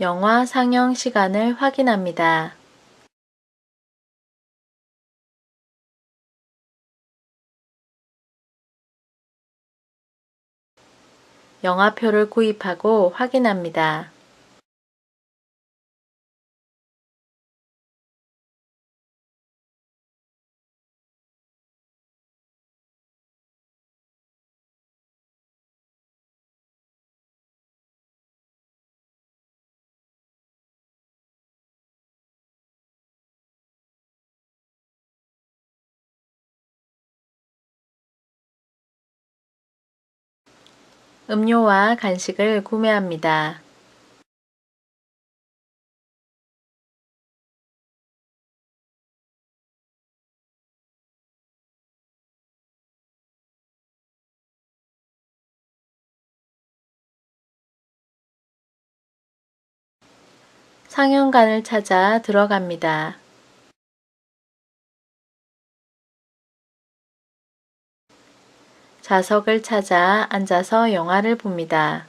영화 상영 시간을 확인합니다. 영화표를 구입하고 확인합니다. 음료와 간식을 구매합니다. 상영관을 찾아 들어갑니다. 좌석을 찾아 앉아서 영화를 봅니다.